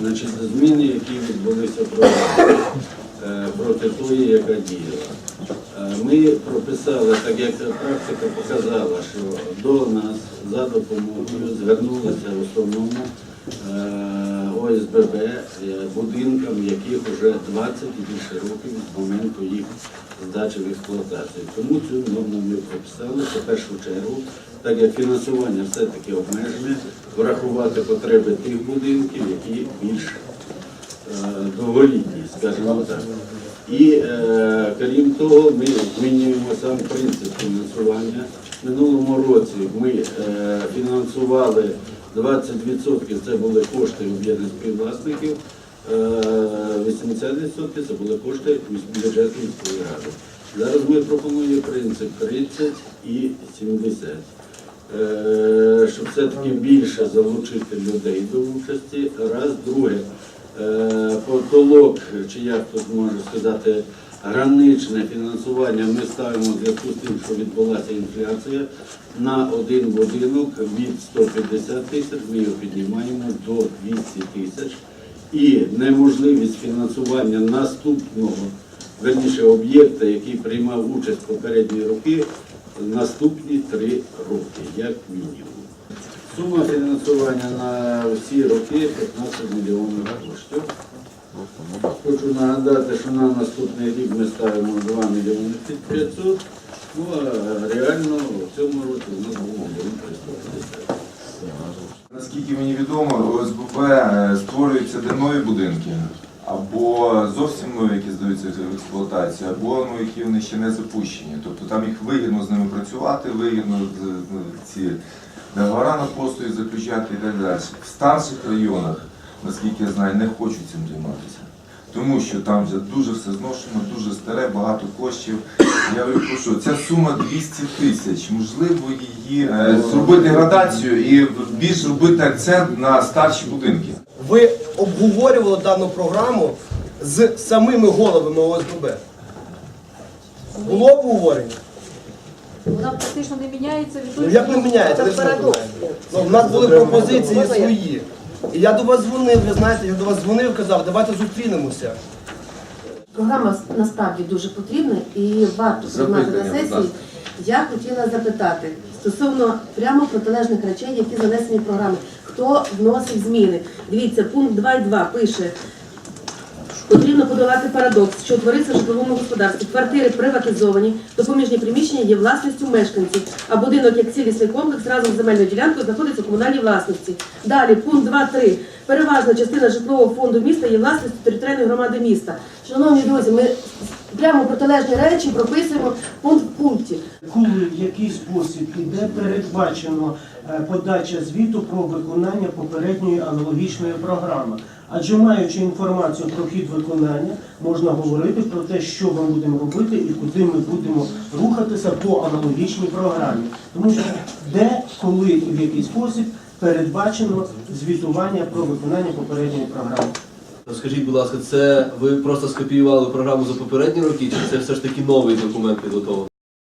Значить, зміни, які відбулися проти, е, тої, яка діяла. Е, Ми прописали, так як практика показала, що до нас за допомогою звернулися в основному ОСББ е, будинкам, яких вже 20 і більше років з моменту їх здачі в експлуатацію. Тому цю норму ми прописали в першу чергу, так як фінансування все-таки обмежене, врахувати потреби тих будинків, які більш е, скажімо так. І е, крім того, ми змінюємо сам принцип фінансування. Минулому році ми е, фінансували 20% це були кошти об'єднаних співвласників, е, 80% це були кошти бюджету міської ради. Зараз ми пропонуємо принцип 30 і 70. Е, щоб все-таки більше залучити людей до участі. Раз, друге, е, потолок, чи як тут можу сказати, граничне фінансування ми ставимо в зв'язку з тим, що відбулася інфляція на один будинок від 150 тисяч, ми його піднімаємо до 200 тисяч. І неможливість фінансування наступного верніше об'єкта, який приймав участь попередні роки, наступні три роки, як мінімум. Сума фінансування на всі роки 15 мільйонів коштів. Хочу нагадати, що на наступний рік ми ставимо 2 мільйони 500, ну а реально в цьому році у нас був мільйон 350. Наскільки мені відомо, ОСББ е, створюються де нові будинки, або зовсім нові, які здаються в експлуатацію, або ну, які вони ще не запущені. Тобто там їх вигідно з ними працювати, вигідно ну, ці договори на постої заключати і так далі. В старших районах, наскільки я знаю, не хочуть цим займатися. Тому що там вже дуже все зношено, дуже старе, багато коштів. Я говорю, що ця сума 200 тисяч. Можливо, її е, зробити градацію і більш робити акцент на старші будинки. Ви обговорювали дану програму з самими головами ОСББ? Було обговорення? Вона практично не міняється від Ну як не міняється? Ви ж знаєте. Ну, У нас були пропозиції свої. І я до вас дзвонив, ви знаєте, я до вас дзвонив, казав, давайте зустрінемося. Програма насправді дуже потрібна і варто приймати на сесії. Я хотіла запитати стосовно прямо протилежних речей, які занесені в програми. Хто вносив зміни? Дивіться, пункт 2.2 пише. Потрібно подолати парадокс, що утворився в житловому господарстві. Квартири приватизовані, допоміжні приміщення є власністю мешканців, а будинок як цілісний комплекс разом з земельною ділянкою знаходиться у комунальній власності. Далі, пункт 2.3. Переважна частина житлового фонду міста є власністю територіальної громади міста. Шановні друзі, ми прямо протилежні речі прописуємо пункт в пункті. коли в який спосіб іде передбачено е, подача звіту про виконання попередньої аналогічної програми. Адже маючи інформацію про хід виконання, можна говорити про те, що ми будемо робити і куди ми будемо рухатися по аналогічній програмі. Тому що де, коли і в який спосіб передбачено звітування про виконання попередньої програми. Скажіть, будь ласка, це ви просто скопіювали програму за попередні роки, чи це все ж таки новий документ підготовлений?